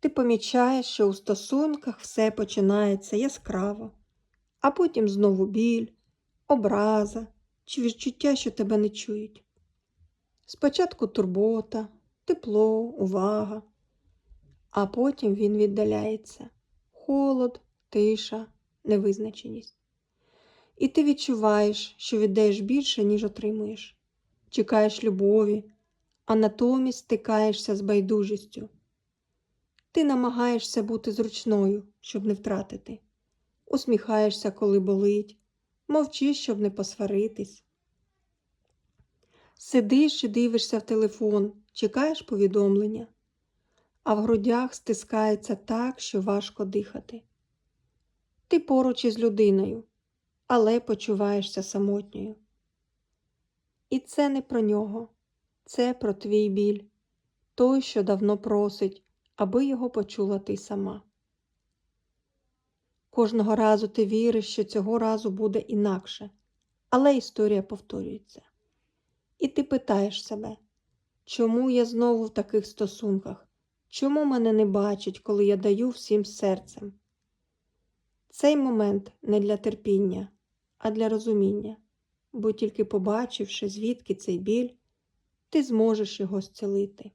Ти помічаєш, що у стосунках все починається яскраво, а потім знову біль, образа чи відчуття, що тебе не чують. Спочатку турбота, тепло, увага, а потім він віддаляється холод, тиша, невизначеність. І ти відчуваєш, що віддаєш більше, ніж отримуєш, чекаєш любові, а натомість стикаєшся з байдужістю. Ти намагаєшся бути зручною, щоб не втратити, усміхаєшся, коли болить, мовчиш, щоб не посваритись. Сидиш і дивишся в телефон, чекаєш повідомлення, а в грудях стискається так, що важко дихати. Ти поруч із людиною, але почуваєшся самотньою. І це не про нього, це про твій біль, той, що давно просить, аби його почула ти сама. Кожного разу ти віриш, що цього разу буде інакше, але історія повторюється. І ти питаєш себе, чому я знову в таких стосунках? Чому мене не бачать, коли я даю всім серцем? Цей момент не для терпіння, а для розуміння, бо тільки побачивши, звідки цей біль, ти зможеш його зцілити.